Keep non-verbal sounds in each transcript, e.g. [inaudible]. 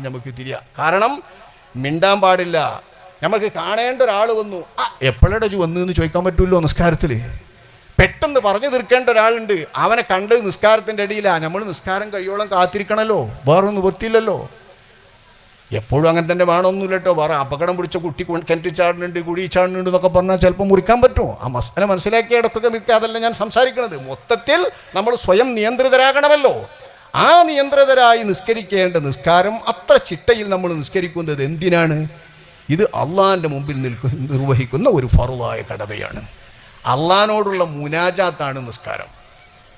ഭാഗത്ത് നമുക്ക് തിരിയാം. കാരണം മിണ്ടാൻ പാടില്ല. നമുക്ക് കാണേണ്ട ഒരാൾ വന്നു. ആ എപ്പോഴാണ് വന്നു എന്ന് ചോദിക്കാൻ പറ്റുമല്ലോ നിസ്കാരത്തിൽ പെട്ടെന്ന് പറഞ്ഞു തീർക്കേണ്ട ഒരാളുണ്ട്. അവനെ കണ്ട് നിസ്കാരത്തിന്റെ ഇടയിലാണ് നമ്മൾ നിസ്കാരം കയ്യോളം കാത്തിരിക്കണമല്ലോ വേറൊന്നും നിവൃത്തിയില്ലല്ലോ. എപ്പോഴും അങ്ങനെ തന്നെ വേണമെന്നില്ല കേട്ടോ. വേറെ അപകടം പിടിച്ച കുട്ടി കിണറ്റി ചാടുന്നുണ്ട് കുഴി ചാടുന്നുണ്ട് എന്നൊക്കെ പറഞ്ഞാൽ ചിലപ്പോൾ മുറിക്കാൻ പറ്റുമോ? ആ മസല മനസ്സിലാക്കിയ ഇടത്തൊക്കെ നിൽക്കുക അതല്ല ഞാൻ സംസാരിക്കണത്. മൊത്തത്തിൽ നമ്മൾ സ്വയം നിയന്ത്രിതരാകണമല്ലോ. ആ നിയന്ത്രിതരായി നിസ്കരിക്കേണ്ട നിസ്കാരം അത്ര ചിട്ടയിൽ നമ്മൾ നിസ്കരിക്കുന്നത് എന്തിനാണ്? ഇത് അള്ളാഹിന്റെ മുമ്പിൽ നിൽക്കുന്ന നിർവഹിക്കുന്ന ഒരു ഫറുവായ കടമയാണ്. അള്ളഹാനോടുള്ള മുനാജാത്താണ് നിസ്കാരം.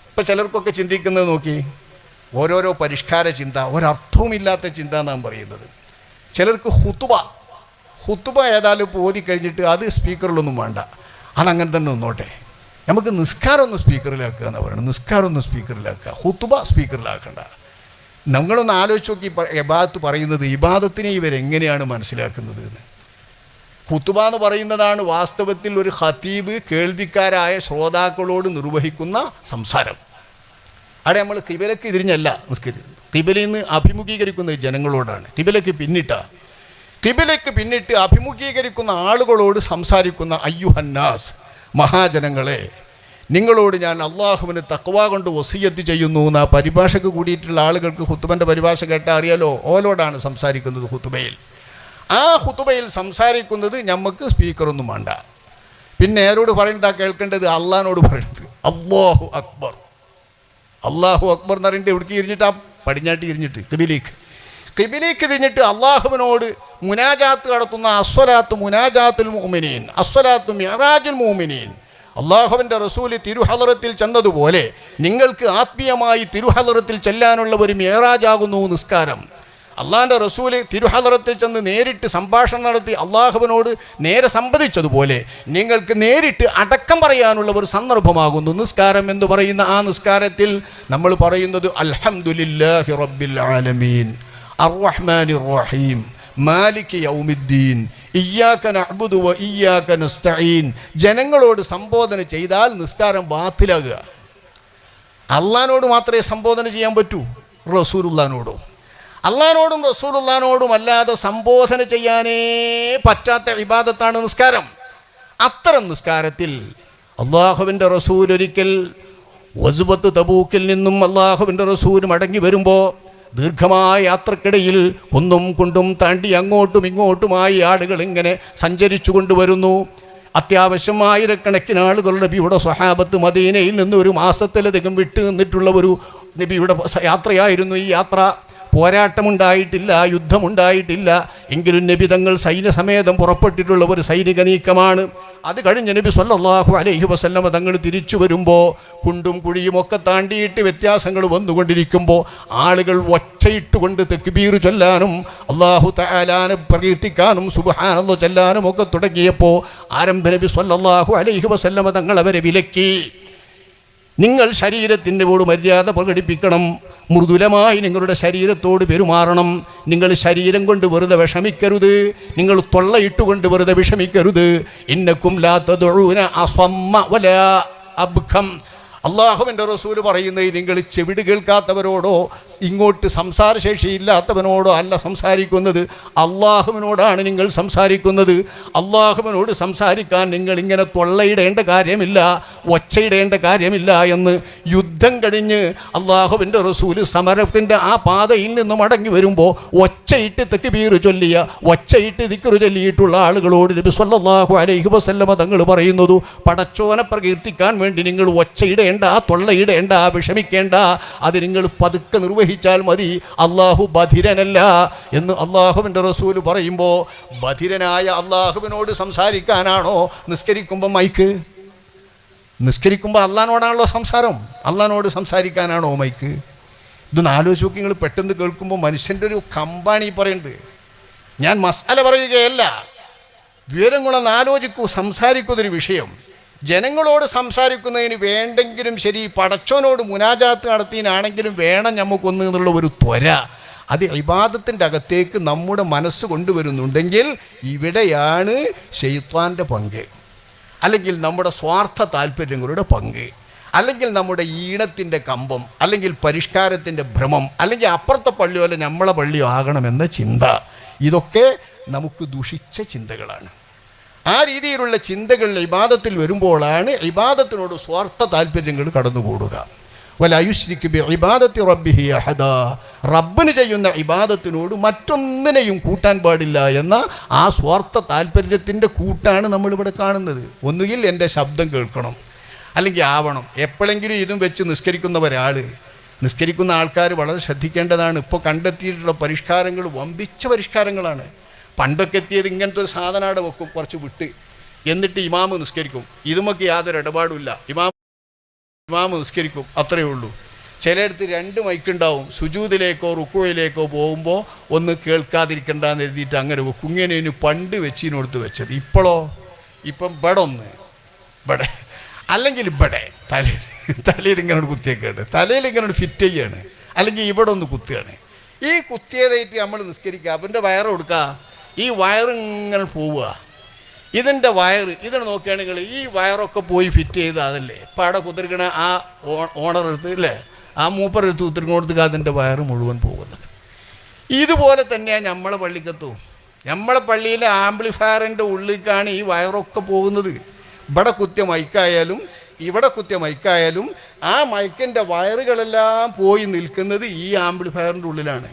ഇപ്പം ചിലർക്കൊക്കെ ചിന്തിക്കുന്നത് നോക്കി ഓരോരോ പരിഷ്കാര ചിന്ത ഒരർത്ഥവുമില്ലാത്ത ചിന്ത എന്നാണ് പറയുന്നത്. ചിലർക്ക് ഹുത്തുബ ഹുത്തുബ ഏതായാലും ഓതി കഴിഞ്ഞിട്ട് അത് സ്പീക്കറിലൊന്നും വേണ്ട. അതങ്ങനെ തന്നെ നിന്നോട്ടെ. നമുക്ക് നിസ്കാരം ഒന്ന് സ്പീക്കറിലാക്കുക എന്ന് പറയുന്നത്. നിസ്കാരം ഒന്ന് സ്പീക്കറിലാക്കുക. ഹുത്തുബ സ്പീക്കറിലാക്കണ്ട. നമ്മളൊന്ന് ആലോചിച്ച് നോക്കി ഇബാദത്ത് പറയുന്നത് ഇബാദത്തിനെ ഇവരെങ്ങനെയാണ് മനസ്സിലാക്കുന്നത് എന്ന്. ഹുത്തുബ എന്ന് പറയുന്നതാണ് വാസ്തവത്തിൽ ഒരു ഹതീബ് കേൾവിക്കാരായ ശ്രോതാക്കളോട് നിർവഹിക്കുന്ന സംസാരം. അവിടെ നമ്മൾ കിബിലക്ക് തിരിഞ്ഞല്ല നിസ്കരിക്കുന്നത്. നിന്ന് അഭിമുഖീകരിക്കുന്നത് ജനങ്ങളോടാണ്. കിബിലക്ക് പിന്നിട്ട. കിബിലക്ക് പിന്നിട്ട് അഭിമുഖീകരിക്കുന്ന ആളുകളോട് സംസാരിക്കുന്ന അയ്യുഹന്നാസ്. മഹാജനങ്ങളെ നിങ്ങളോട് ഞാൻ അള്ളാഹുവിന് തക്വ കൊണ്ട് വസീയത്ത് ചെയ്യുന്നു എന്ന പരിഭാഷയ്ക്ക് കൂടിയിട്ടുള്ള ആളുകൾക്ക് ഹുത്തുബന്റെ പരിഭാഷ കേട്ടാൽ അറിയാലോ? ഓലോടാണ് സംസാരിക്കുന്നത് ഹുത്തുബയിൽ ആ ഹുത്തുബയിൽ സംസാരിക്കുന്നത് നമുക്ക് സ്പീക്കറൊന്നും വേണ്ട. പിന്നെ ആരോട് പറയുന്നതാ? കേൾക്കേണ്ടത് അള്ളഹാനോട് പറയുന്നത്. അള്ളാഹു അക്ബർ. അള്ളാഹു അക്ബർ എന്ന് പറയുന്നത് എവിടേക്ക് ഇരിഞ്ഞിട്ടാ? പടിഞ്ഞാട്ടി ഇരിഞ്ഞിട്ട് കിബിലേക്ക്. കിബിലേക്ക് തിരിഞ്ഞിട്ട് അള്ളാഹുവിനോട് മുനാജാത്ത് നടത്തുന്ന അസ്വലാത്ത് മുനാജാത്തുൽ മോമിനീൻ അസ്വലാത്ത് മിറാജുൽ മോമിനീൻ അള്ളാഹുവിന്റെ റസൂൽ തിരുഹലറത്തിൽ ചെന്നതുപോലെ നിങ്ങൾക്ക് ആത്മീയമായി തിരുഹലറത്തിൽ ചെല്ലാനുള്ള ഒരു മേറാജാകുന്നു നിസ്കാരം. അള്ളാഹിന്റെ റസൂൽ തിരുഹലറത്തിൽ ചെന്ന് നേരിട്ട് സംഭാഷണം നടത്തി അള്ളാഹുവിനോട് നേരെ സംവദിച്ചതുപോലെ നിങ്ങൾക്ക് നേരിട്ട് അടക്കം പറയാനുള്ള ഒരു സന്ദർഭമാകുന്നു നിസ്കാരം എന്ന് പറയുന്ന ആ നിസ്കാരത്തിൽ നമ്മൾ പറയുന്നത് അൽഹംദുലില്ലാഹി റബ്ബിൽ ആലമീൻ. അർറഹ്മാനിർ റഹീം മാലിക് യൗമിദ്ദീൻ. ഇയ്യാക്കൻ നഅ്ബുദു വ ഇയ്യാക്ക നസ്തഈൻ. ജനങ്ങളോട് സംബോധന ചെയ്താൽ നിസ്കാരം ബാത്തിലാകുക. അള്ളഹാനോട് മാത്രമേ സംബോധന ചെയ്യാൻ പറ്റൂ റസൂലുള്ളാനോടും അള്ളഹാനോടും റസൂലുള്ളാനോടും അല്ലാതെ സംബോധന ചെയ്യാനേ പറ്റാത്ത വിവാദത്താണ് നിസ്കാരം. അത്തരം നിസ്കാരത്തിൽ അള്ളാഹുവിന്റെ റസൂൽ ഒരിക്കൽ വസുബത്ത് തബൂക്കിൽ നിന്നും അള്ളാഹുവിന്റെ റസൂൽ മടങ്ങി വരുമ്പോൾ ദീർഘമായ യാത്രക്കിടയിൽ കുന്നും കുണ്ടും താണ്ടി അങ്ങോട്ടും ഇങ്ങോട്ടുമായി ആളുകൾ ഇങ്ങനെ സഞ്ചരിച്ചു കൊണ്ടുവരുന്നു. അത്യാവശ്യം ആയിരക്കണക്കിന് ആളുകൾ നബിയുടെ സ്വഹാബത്ത് മദീനയിൽ നിന്ന് ഒരു മാസത്തിലധികം വിട്ടു നിന്നിട്ടുള്ള ഒരു നബിയുടെ യാത്രയായിരുന്നു ഈ യാത്ര. പോരാട്ടമുണ്ടായിട്ടില്ല യുദ്ധമുണ്ടായിട്ടില്ല. എങ്കിലും നബി തങ്ങൾ സൈന്യസമേതം പുറപ്പെട്ടിട്ടുള്ള ഒരു സൈനിക നീക്കമാണ്. അത് കഴിഞ്ഞ് നബി സല്ലാഹു അലൈഹി വസല്ലമ തങ്ങൾ തിരിച്ചു വരുമ്പോൾ കുണ്ടും കുഴിയും ഒക്കെ താണ്ടിയിട്ട് വ്യത്യാസങ്ങൾ വന്നുകൊണ്ടിരിക്കുമ്പോൾ ആളുകൾ ഒച്ചയിട്ടുകൊണ്ട് തെക്കുബീർ ചൊല്ലാനും അള്ളാഹു തആലാനെ പ്രകീർത്തിക്കാനും സുബാനന്ദ ചൊല്ലാനും ഒക്കെ തുടങ്ങിയപ്പോൾ ആരംഭ നബി സല്ലാഹു അലൈഹി വസല്ലമ തങ്ങൾ അവരെ വിലക്കി. നിങ്ങൾ ശരീരത്തിന്റെ കൂടെ മര്യാദ പ്രകടിപ്പിക്കണം. മൃദുലമായി നിങ്ങളുടെ ശരീരത്തോട് പെരുമാറണം. നിങ്ങൾ ശരീരം കൊണ്ട് വെറുതെ വിഷമിക്കരുത്. നിങ്ങൾ തൊള്ളയിട്ടുകൊണ്ട് വെറുതെ വിഷമിക്കരുത്. ഇന്നക്കും ലാത്തതൊഴുവിന് അസമ്മ വല അബ്ഖം. അള്ളാഹുവിന്റെ റസൂൽ പറയുന്നത് നിങ്ങൾ ചെവിട് കേൾക്കാത്തവരോടോ ഇങ്ങോട്ട് സംസാരശേഷിയില്ലാത്തവനോടോ അല്ല സംസാരിക്കുന്നത്. അള്ളാഹുവിനോടാണ് നിങ്ങൾ സംസാരിക്കുന്നത്. അള്ളാഹുവിനോട് സംസാരിക്കാൻ നിങ്ങൾ ഇങ്ങനെ തൊള്ളയിടേണ്ട കാര്യമില്ല ഒച്ചയിടേണ്ട കാര്യമില്ല എന്ന് യുദ്ധം കഴിഞ്ഞ് അള്ളാഹുവിന്റെ റസൂൽ സമരത്തിന്റെ ആ പാതയിൽ നിന്ന് മടങ്ങി വരുമ്പോൾ ഒച്ചയിട്ട് തെക്കുബീർ ചൊല്ലിയ ഒച്ചയിട്ട് തിക്കറു ചൊല്ലിയിട്ടുള്ള ആളുകളോട് നബി സല്ലാഹു അലൈഹി വസല്ലമ തങ്ങൾ പറയുന്നതു പടച്ചോനെ പ്രകീർത്തിക്കാൻ വേണ്ടി നിങ്ങൾ ഒച്ചയിടേണ്ട തൊള്ളയിടേണ്ട വിഷമിക്കേണ്ട. അത് നിങ്ങൾ പതുക്കെ നിർവഹിച്ചാൽ മതി. അള്ളാഹു ബധിരനല്ല എന്ന് അള്ളാഹുവിന്റെ റസൂൽ പറയുമ്പോൾ ബധിരനായ അള്ളാഹുവിനോട് സംസാരിക്കാനാണോ നിസ്കരിക്കുമ്പോൾ മൈക്ക്? നിസ്കരിക്കുമ്പോൾ അള്ളഹാനോടാണല്ലോ സംസാരം. അള്ളഹാനോട് സംസാരിക്കാനാണോ മൈക്ക്? ഇതൊന്ന് ആലോചിച്ച് നോക്കി നിങ്ങൾ പെട്ടെന്ന് കേൾക്കുമ്പോൾ മനുഷ്യന്റെ ഒരു കമ്പാണ് പറയുന്നത് ഞാൻ മസാല പറയുകയല്ല. വിവരങ്ങളൊന്ന് ആലോചിക്കൂ സംസാരിക്കുന്നൊരു വിഷയം. ജനങ്ങളോട് സംസാരിക്കുന്നതിന് വേണ്ടെങ്കിലും ശരി പടച്ചോനോട് മുനാജാത്ത് നടത്തിയതിനാണെങ്കിലും വേണം നമുക്കൊന്ന് എന്നുള്ള ഒരു ത്വര. അത് ഇബാദത്തിന്റെ അകത്തേക്ക് നമ്മുടെ മനസ്സ് കൊണ്ടുവരുന്നുണ്ടെങ്കിൽ ഇവിടെയാണ് ഷെയ്ത്താന്റെ പങ്ക്. അല്ലെങ്കിൽ നമ്മുടെ സ്വാർത്ഥ താല്പര്യങ്ങളുടെ പങ്ക്. അല്ലെങ്കിൽ നമ്മുടെ ഈണത്തിന്റെ കമ്പം. അല്ലെങ്കിൽ പരിഷ്കാരത്തിന്റെ ഭ്രമം. അല്ലെങ്കിൽ അപ്പുറത്തെ പള്ളിയോ അല്ല നമ്മളെ പള്ളിയോ ആകണമെന്ന ചിന്ത. ഇതൊക്കെ നമുക്ക് ദുഷിച്ച ചിന്തകളാണ്. ആ രീതിയിലുള്ള ചിന്തകൾ ഇബാദത്തിൽ വരുമ്പോഴാണ് ഇബാദത്തിനോട് സ്വാർത്ഥ താല്പര്യങ്ങൾ കടന്നുകൂടുക. വലയുശ്രിക്ക് ഇബാദത്തി റബ്ബിഹി അഹദ. റബ്ബിന് ചെയ്യുന്ന ഇബാദത്തിനോട് മറ്റൊന്നിനെയും കൂട്ടാൻ പാടില്ല എന്ന ആ സ്വാർത്ഥ താല്പര്യത്തിന്റെ കൂട്ടാണ് നമ്മളിവിടെ കാണുന്നത്. ഒന്നുകിൽ എന്റെ ശബ്ദം കേൾക്കണം. അല്ലെങ്കിൽ ആവണം. എപ്പോഴെങ്കിലും ഇതും വെച്ച് നിസ്കരിക്കുന്ന ഒരാൾ നിസ്കരിക്കുന്ന ആൾക്കാർ വളരെ ശ്രദ്ധിക്കേണ്ടതാണ്. ഇപ്പോൾ കണ്ടെത്തിയിട്ടുള്ള പരിഷ്കാരങ്ങൾ വമ്പിച്ച പരിഷ്കാരങ്ങളാണ്. പണ്ടൊക്കെ എത്തിയത് ഇങ്ങനത്തെ ഒരു സാധനമാണ് വെക്കും കുറച്ച് വിട്ട്. എന്നിട്ട് ഇമാമ് നിസ്കരിക്കും. ഇതുമൊക്കെ യാതൊരു ഇടപാടുമില്ല. ഇമാം ഇമാമ് നിസ്കരിക്കും. അത്രയേ ഉള്ളൂ. ചിലയിടത്ത് രണ്ട് മൈക്കുണ്ടാവും. സുജൂതിലേക്കോ റുക്കോയിലേക്കോ പോകുമ്പോൾ ഒന്ന് കേൾക്കാതിരിക്കണ്ടെന്ന് എഴുതിയിട്ട് അങ്ങനെ വെക്കും. ഇങ്ങനെ പണ്ട് വെച്ചിനോടുത്ത് വെച്ചത്. ഇപ്പോഴോ ഇപ്പം ബടൊന്ന്. ഇവിടെ അല്ലെങ്കിൽ ഇവിടെ തലയിൽ തലയിൽ ഇങ്ങനെ കുത്തിയൊക്കെയാണ് തലയിൽ ഇങ്ങനെ ഫിറ്റ് ചെയ്യാണ്. അല്ലെങ്കിൽ ഇവിടെ ഒന്ന് കുത്തുകയാണ്. ഈ കുത്തിയതായിട്ട് നമ്മൾ നിസ്കരിക്കുക. അവന്റെ വയറ് കൊടുക്കുക. ഈ വയറിങ്ങനെ പോവുക. ഇതിന്റെ വയറ് ഇതിനെ നോക്കുകയാണെങ്കിൽ ഈ വയറൊക്കെ പോയി ഫിറ്റ് ചെയ്ത് അതല്ലേ? ഇപ്പം അവിടെ കുത്തിരിക്കണ ആ ഓണർ എടുത്ത് ഇല്ലേ? ആ മൂപ്പർ എടുത്ത് കുത്തിരിക്കണോടത്തേക്ക് അതിന്റെ വയറ് മുഴുവൻ പോകുന്നത്. ഇതുപോലെ തന്നെയാണ് നമ്മളെ പള്ളിക്കത്തും. നമ്മളെ പള്ളിയിലെ ആംപ്ലിഫയറിന്റെ ഉള്ളിലേക്കാണ് ഈ വയറൊക്കെ പോകുന്നത്. ഇവിടെ കുത്തിയ മൈക്കായാലും ഇവിടെ കുത്തിയ മൈക്കായാലും ആ മൈക്കിന്റെ വയറുകളെല്ലാം പോയി നിൽക്കുന്നത് ഈ ആംപ്ലിഫയറിന്റെ ഉള്ളിലാണ്.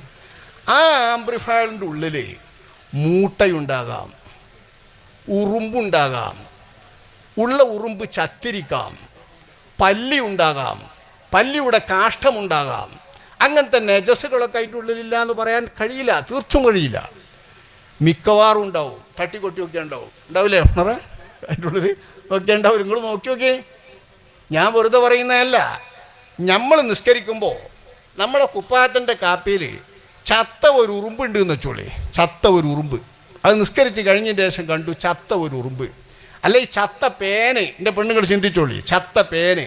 ആ ആംപ്ലിഫയറിന്റെ ഉള്ളിൽ മൂട്ടയുണ്ടാകാം ഉറുമ്പുണ്ടാകാം ഉള്ള ഉറുമ്പ് ചത്തിരിക്കാം പല്ലി ഉണ്ടാകാം പല്ലിയുടെ കാഷ്ടമുണ്ടാകാം അങ്ങനത്തെ നെജസുകളൊക്കെ അതിന്റെ എന്ന് പറയാൻ കഴിയില്ല തീർച്ചും കഴിയില്ല. മിക്കവാറും ഉണ്ടാവും തട്ടിക്കൊട്ടിയൊക്കെ ഉണ്ടാവും. ഉണ്ടാവില്ലേ ഉണറ? അതിന്റെ ഒക്കെ ഉണ്ടാവും. നിങ്ങൾ നോക്കി നോക്കി. ഞാൻ വെറുതെ പറയുന്നതല്ല. നമ്മൾ നിസ്കരിക്കുമ്പോൾ നമ്മുടെ കുപ്പായത്തിന്റെ കാപ്പിയിൽ ചത്ത ഒരു ഉറുമ്പുണ്ട് എന്ന് വെച്ചോളേ. ചത്ത ഒരു ഉറുമ്പ്. അത് നിസ്കരിച്ച് കഴിഞ്ഞതിന് ശേഷം കണ്ടു ചത്ത ഒരു ഉറുമ്പ്. അല്ലെ ചത്ത പേന് എന്റെ പെണ്ണുങ്ങൾ ചിന്തിച്ചോളി ചത്ത പേന്.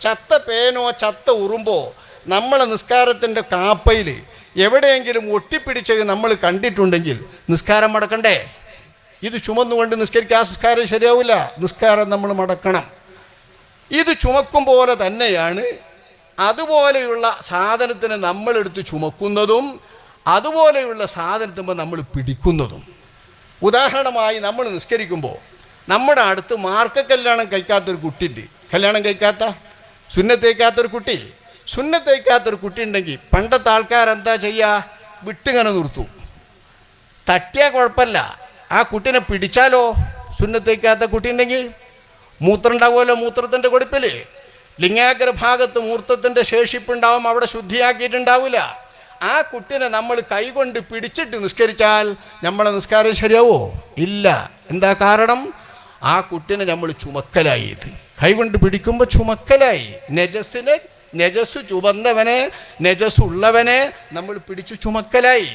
ചത്ത പേനോ ചത്ത ഉറുമ്പോ നമ്മളെ നിസ്കാരത്തിന്റെ കാപ്പയിൽ എവിടെയെങ്കിലും ഒട്ടിപ്പിടിച്ചത് നമ്മൾ കണ്ടിട്ടുണ്ടെങ്കിൽ നിസ്കാരം മടക്കണ്ടേ? ഇത് ചുമന്നുകൊണ്ട് നിസ്കരിക്കുക ആ നിസ്കാരം ശരിയാവില്ല. നിസ്കാരം നമ്മൾ മടക്കണം. ഇത് ചുമക്കും പോലെ തന്നെയാണ് അതുപോലെയുള്ള സാധനത്തിന് നമ്മളെടുത്ത് ചുമക്കുന്നതും അതുപോലെയുള്ള സാധനത്തുമ്പോൾ നമ്മൾ പിടിക്കുന്നതും. ഉദാഹരണമായി നമ്മൾ നിസ്കരിക്കുമ്പോൾ നമ്മുടെ അടുത്ത് മാർക്ക കല്യാണം കഴിക്കാത്തൊരു കുട്ടിയുണ്ട്. കല്യാണം കഴിക്കാത്ത? സുന്നത്തേക്കാത്തൊരു കുട്ടി. സുന്നത്തേക്കാത്തൊരു കുട്ടി ഉണ്ടെങ്കിൽ പണ്ടത്തെ ആൾക്കാരെന്താ ചെയ്യുക വിട്ടിങ്ങനെ നിർത്തും. തട്ടിയാൽ കുഴപ്പമില്ല. ആ കുട്ടീനെ പിടിച്ചാലോ? സുന്നത്തേക്കാത്ത കുട്ടി ഉണ്ടെങ്കിൽ മൂത്രം ഉണ്ടാവുമല്ലോ മൂത്രത്തിന്റെ കൊടുപ്പിൽ ലിംഗാഗ്ര ഭാഗത്ത് മൂത്രത്തിന്റെ ശേഷിപ്പുണ്ടാവും അവിടെ ശുദ്ധിയാക്കിയിട്ടുണ്ടാവില്ല ആ കുട്ടിനെ നമ്മൾ കൈകൊണ്ട് പിടിച്ചിട്ട് നിസ്കരിച്ചാൽ നമ്മളെ നിസ്കാരം ശരിയാവോ? ഇല്ല. എന്താ കാരണം? ആ കുട്ടിനെ നമ്മൾ ചുമക്കലായി ഇത്. കൈകൊണ്ട് പിടിക്കുമ്പോൾ ചുമക്കലായി. നെജസ്സിനെ നെജസ് ചുവന്നവനെ നെജസ് ഉള്ളവനെ നമ്മൾ പിടിച്ചു ചുമക്കലായി.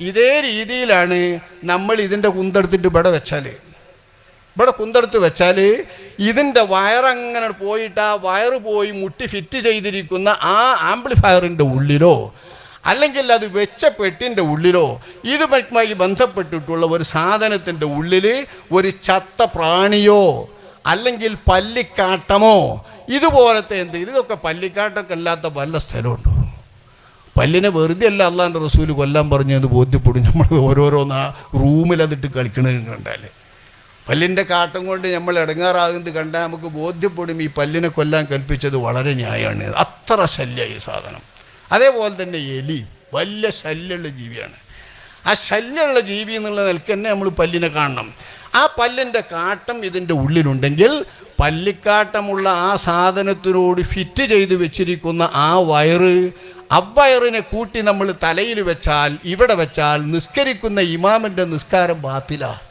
ഇതേ രീതിയിലാണ് നമ്മൾ ഇതിന്റെ കുന്തെടുത്തിട്ട് ഇവിടെ വെച്ചാൽ. ഇവിടെ കുന്തെടുത്ത് വെച്ചാൽ ഇതിന്റെ വയറങ്ങനെ പോയിട്ട് ആ വയറ് പോയി മുട്ടി ഫിറ്റ് ചെയ്തിരിക്കുന്ന ആ ആംപ്ലിഫയറിന്റെ ഉള്ളിലോ അല്ലെങ്കിൽ അത് വെച്ച പെട്ടിന്റെ ഉള്ളിലോ ഇതുമായി ബന്ധപ്പെട്ടിട്ടുള്ള ഒരു സാധനത്തിന്റെ ഉള്ളിൽ ഒരു ചത്ത പ്രാണിയോ അല്ലെങ്കിൽ പല്ലിക്കാട്ടമോ ഇതുപോലത്തെ എന്തെങ്കിലും ഇതൊക്കെ പല്ലിക്കാട്ടൊക്കെ അല്ലാത്ത വല്ല സ്ഥലമുണ്ടോ? പല്ലിനെ വെറുതെ അല്ല അള്ളാന്റെ റസൂൽ കൊല്ലാൻ പറഞ്ഞു എന്ന് ബോധ്യപ്പെടും. നമ്മൾ ഓരോരോന്ന് ആ റൂമിൽ അതിട്ട് കളിക്കണത് കണ്ടാൽ പല്ലിന്റെ കാട്ടം കൊണ്ട് നമ്മൾ ഇടങ്ങാറാകുന്നത് കണ്ടാൽ നമുക്ക് ബോധ്യപ്പെടും ഈ പല്ലിനെ കൊല്ലാൻ കൽപ്പിച്ചത് വളരെ ന്യായമാണ്. അത്ര ശല്യ ഈ സാധനം. അതേപോലെ തന്നെ എലി വലിയ ശല്യമുള്ള ജീവിയാണ്. ആ ശല്യമുള്ള ജീവി എന്നുള്ള നിലയ്ക്ക് തന്നെ നമ്മൾ പല്ലിനെ കാണണം. ആ പല്ലിന്റെ കാട്ടം ഇതിന്റെ ഉള്ളിലുണ്ടെങ്കിൽ പല്ലിക്കാട്ടമുള്ള ആ സാധനത്തിനോട് ഫിറ്റ് ചെയ്ത് വെച്ചിരിക്കുന്ന ആ വയറ് അവയറിനെ കൂട്ടി നമ്മൾ തലയിൽ വെച്ചാൽ ഇവിടെ വെച്ചാൽ നിസ്കരിക്കുന്ന ഇമാമിന്റെ നിസ്കാരം ബാത്തിലാണ്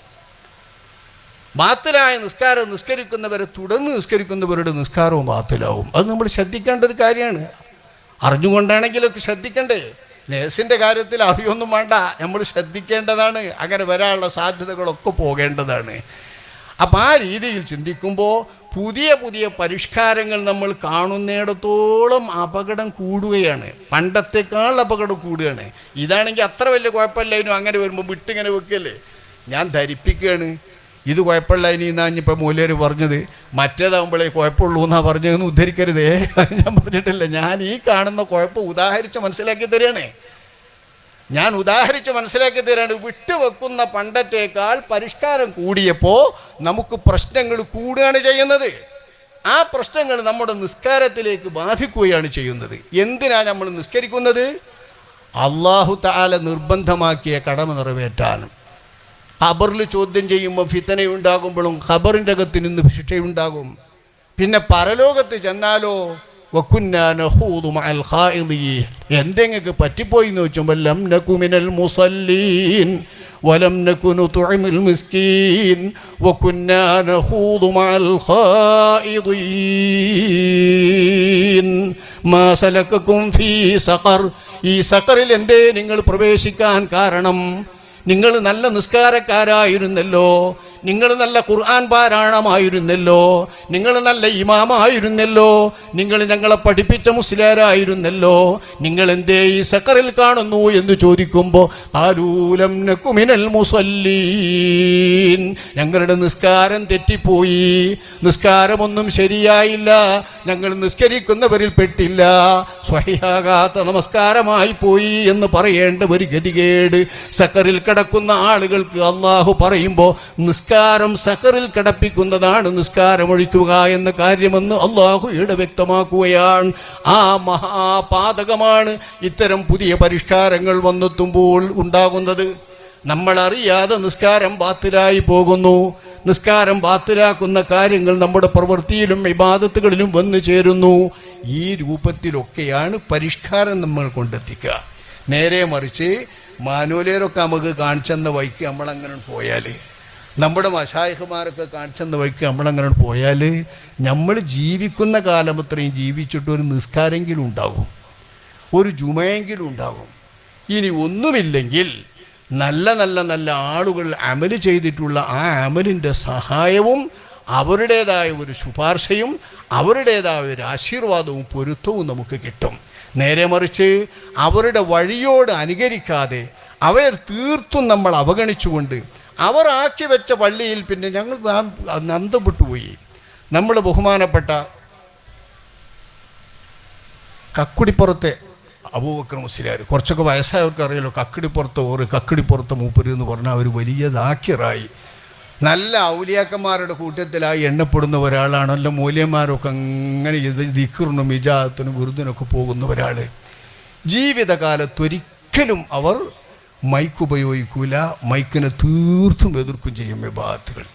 ബാത്തിലായ നിസ്കാരം നിസ്കരിക്കുന്നവരെ തുടർന്ന് നിസ്കരിക്കുന്നവരുടെ നിസ്കാരവും ബാത്തിലാവും. അത് നമ്മൾ ശ്രദ്ധിക്കേണ്ട ഒരു കാര്യമാണ്. അറിഞ്ഞുകൊണ്ടാണെങ്കിലൊക്കെ ശ്രദ്ധിക്കണ്ടേ? നേഴ്സിന്റെ കാര്യത്തിൽ അറിയൊന്നും വേണ്ട. നമ്മൾ ശ്രദ്ധിക്കേണ്ടതാണ്. അങ്ങനെ വരാനുള്ള സാധ്യതകളൊക്കെ പോകേണ്ടതാണ്. അപ്പം ആ രീതിയിൽ ചിന്തിക്കുമ്പോൾ പുതിയ പുതിയ പരിഷ്കാരങ്ങൾ നമ്മൾ കാണുന്നിടത്തോളം അപകടം കൂടുകയാണ്. പണ്ടത്തെക്കാൾ അപകടം കൂടുകയാണ്. ഇതാണെങ്കിൽ അത്ര വലിയ കുഴപ്പമില്ലായിരുന്നു അങ്ങനെ വരുമ്പോൾ വിട്ടിങ്ങനെ വെക്കല്ലേ? ഞാൻ ധരിപ്പിക്കുകയാണ്. ഇത് കുഴപ്പമില്ല ഇനി എന്നാ ഇപ്പം മൂല്യർ പറഞ്ഞത്. മറ്റേതാകുമ്പോഴേ കുഴപ്പമുള്ളൂ എന്നാ പറഞ്ഞതെന്ന് ഉദ്ധരിക്കരുതേ. [laughs] ഞാൻ പറഞ്ഞിട്ടില്ല. ഞാൻ ഈ കാണുന്ന കുഴപ്പം ഉദാഹരിച്ച് മനസ്സിലാക്കി തരികയാണേ ഞാൻ ഉദാഹരിച്ച് മനസ്സിലാക്കി തരാണ്. വിട്ടുവെക്കുന്ന പണ്ടത്തേക്കാൾ പരിഷ്കാരം കൂടിയപ്പോൾ നമുക്ക് പ്രശ്നങ്ങൾ കൂടുകയാണ് ചെയ്യുന്നത്. ആ പ്രശ്നങ്ങൾ നമ്മുടെ നിസ്കാരത്തിലേക്ക് ബാധിക്കുകയാണ് ചെയ്യുന്നത്. എന്തിനാണ് നമ്മൾ നിസ്കരിക്കുന്നത്? അള്ളാഹു താല നിർബന്ധമാക്കിയ കടമ നിറവേറ്റാനും. ഖബറിൽ ചോദ്യം ചെയ്യുമ്പോൾ ഫിത്തനയുണ്ടാകുമ്പോഴും ഖബറിന്റെ അകത്ത് നിന്ന് ശിക്ഷയുണ്ടാകും. പിന്നെ പരലോകത്ത് ചെന്നാലോ എന്തെങ്ങൾക്ക് പറ്റിപ്പോയി എന്ന് വെച്ചുമ്പോൾ ലം നകുമിനൽ മുസല്ലീൻ വലം നകുനു തുഇമുൽ മിസ്കീൻ. വക്കുന്നാനഹൂദു മഅൽ മാ സലക്കക്കും ഫീ സഖർ. ഈ സഖറിൽ എന്തേ നിങ്ങൾ പ്രവേശിക്കാൻ കാരണം? നിങ്ങൾ നല്ല നിസ്കാരക്കാരായിരുന്നല്ലോ. നിങ്ങൾ നല്ല ഖുർആൻ പാരായണമായിരുന്നല്ലോ. നിങ്ങൾ നല്ല ഇമാമായിരുന്നല്ലോ. നിങ്ങൾ ഞങ്ങളെ പഠിപ്പിച്ച മുസ്ലിയാരായിരുന്നല്ലോ. നിങ്ങൾ എന്തേ ഈ സക്കറിൽ കാണുന്നു എന്ന് ചോദിക്കുമ്പോൾ ആലൂലം കുമിനൽ മുസല്ലീൻ. ഞങ്ങളുടെ നിസ്കാരം തെറ്റിപ്പോയി. നിസ്കാരമൊന്നും ശരിയായില്ല. ഞങ്ങൾ നിസ്കരിക്കുന്നവരിൽ പെട്ടില്ല. സ്വഹിയാകാത്ത നമസ്കാരമായി പോയി എന്ന് പറയേണ്ട ഒരു ഗതികേട് സക്കറിൽ കിടക്കുന്ന ആളുകൾക്ക് അള്ളാഹു പറയുമ്പോൾ നിസ്കാരം സക്കറിൽ കിടപ്പിക്കുന്നതാണ് നിസ്കാരം ഒഴിക്കുക എന്ന കാര്യമെന്ന് അള്ളാഹു ഇവിടെ വ്യക്തമാക്കുകയാണ്. ആ മഹാപാതകമാണ് ഇത്തരം പുതിയ പരിഷ്കാരങ്ങൾ വന്നെത്തുമ്പോൾ ഉണ്ടാകുന്നത്. നമ്മളറിയാതെ നിസ്കാരം ബാത്തിലായി പോകുന്നു. നിസ്കാരം ബാത്തിലാക്കുന്ന കാര്യങ്ങൾ നമ്മുടെ പ്രവൃത്തിയിലും വിവാദത്തുകളിലും വന്നു ചേരുന്നു. ഈ രൂപത്തിലൊക്കെയാണ് പരിഷ്കാരം നമ്മൾ കൊണ്ടെത്തിക്കുക. നേരെ മറിച്ച് മാനൂലേരൊക്കെ നമുക്ക് കാണിച്ചെന്ന വഴിക്ക് നമ്മളങ്ങനെ പോയാൽ നമ്മുടെ മഷായഹുമാരൊക്കെ കാണിച്ചെന്ന് വഴിക്ക് നമ്മളങ്ങനെ പോയാൽ നമ്മൾ ജീവിക്കുന്ന കാലം അത്രയും ജീവിച്ചിട്ട് ഒരു നിസ്കാരെങ്കിലും ഉണ്ടാവും. ഒരു ജുമയെങ്കിലും ഉണ്ടാവും. ഇനി ഒന്നുമില്ലെങ്കിൽ നല്ല നല്ല നല്ല ആളുകൾ അമൽ ചെയ്തിട്ടുള്ള ആ അമലിന്റെ സഹായവും അവരുടേതായ ഒരു ശുപാർശയും അവരുടേതായ ഒരു ആശീർവാദവും പൊരുത്തവും നമുക്ക് കിട്ടും. നേരെ മറിച്ച് അവരുടെ വഴിയോട് അനുകരിക്കാതെ അവർ തീർത്തും നമ്മൾ അവഗണിച്ചുകൊണ്ട് അവർ ആക്കി വെച്ച പള്ളിയിൽ പിന്നെ ഞങ്ങൾ നന്ദപ്പെട്ടു പോയി നമ്മൾ ബഹുമാനപ്പെട്ട കക്കുടിപ്പുറത്തെ അബൂബക്കർ മുസ്ലിയാർ കുറച്ചൊക്കെ വയസ്സായവർക്ക് അറിയാലോ കക്കിടിപ്പുറത്ത് ഓറ് കക്കിടിപ്പുറത്ത് മൂപ്പര് എന്ന് പറഞ്ഞാൽ അവർ വലിയ ദാക്കിറായി. നല്ല ഔലിയാക്കന്മാരുടെ കൂട്ടത്തിലായി എണ്ണപ്പെടുന്ന ഒരാളാണല്ലോ മൂല്യന്മാരൊക്കെ അങ്ങനെ ഇത് ദിക്കറിനും വിജാത്തിനും ഗുരുദിനൊക്കെ പോകുന്ന ഒരാൾ ജീവിതകാലത്തൊരിക്കലും അവർ മൈക്ക് ഉപയോഗിക്കൂല മൈക്കിനെ തീർത്തും എതിർക്കും ചെയ്യും വിഭാഗത്തുകൾ